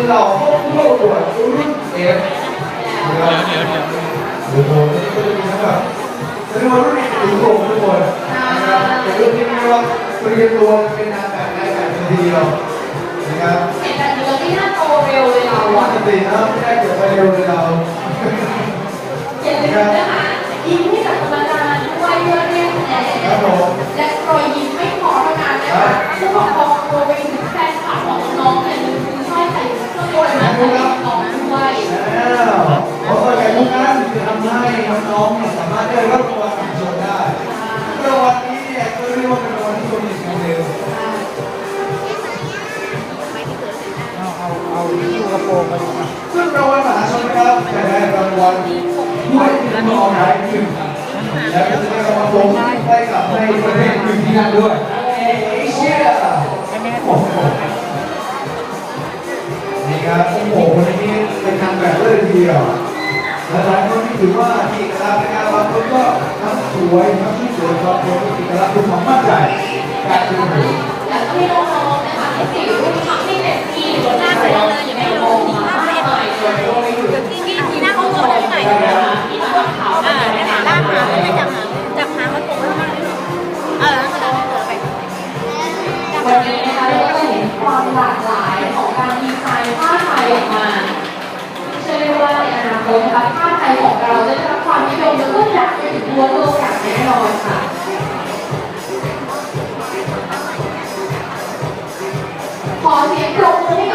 คือเราเข้าผู้ประกวดรุ่นเอฟนะครับเดี๋ยวเดี๋ยวโอ้โหก็จะมีทั้งแบบจะเรียกว่ารุ่นเอกถึงโลกทุกคนนะครับเป็นรุ่นที่เรียกว่าเตรียมตัวเป็นนางแบบนายแบบทันทีเรานะครับเห็นแบบนี้แล้วที่น่าโตเร็วเลยเราปอะกตินะไม่ได้เกิดไปเร็วเลยเราอย่าลืมนะคะ น้องเนี่ยสามารถได้รับรางวัลของชนได้รางวัลนี้เนี่ยก็เรียกว่าเป็นรางวัลที่คนหนึ่งคนเดียวเอาเอาเอาที่กระโปรงมาดูนะซึ่งรางวัลมหาชนนะครับจะได้รางวัลด้วยที่มองหายหนึ่งและก็จะได้รางวัลลงให้กับในประเทศหนึ่งที่นั่นด้วยเอเชียนี่ครับโอ้โหคนนี้เป็นนางแบบเลยทีเดียวและหลายคนที่ถือว่ามี วยทั้งที่สวยบางคนก็มีเอกลักษณ์คือความมั่นใจการเป็นหูอยากให้น้องนะคะให้สิวทำให้เต็มที่หน้าของเราอย่าไปมองมาไม่หน่ที่ที่ที่หน้าเขาโตได้ไหนนะคะที่ตาขาวอ่าเนี่ยค่ะลากหางไม่จับหางจับหางมันตรงข้างล่างเลยเออแล้วก็เดินไปจากวันนี้นะคะเราก็เห็นความหลากหลายของการดีไซน์ผ้าไทยออกมาเชื่อได้ว่าในอนาคตนะคะผ้าไทยของเราจะได้รับความนิยมและก็อยากไปถึงทั่วโล นอนค่ะ ขอเสียงปรบมือ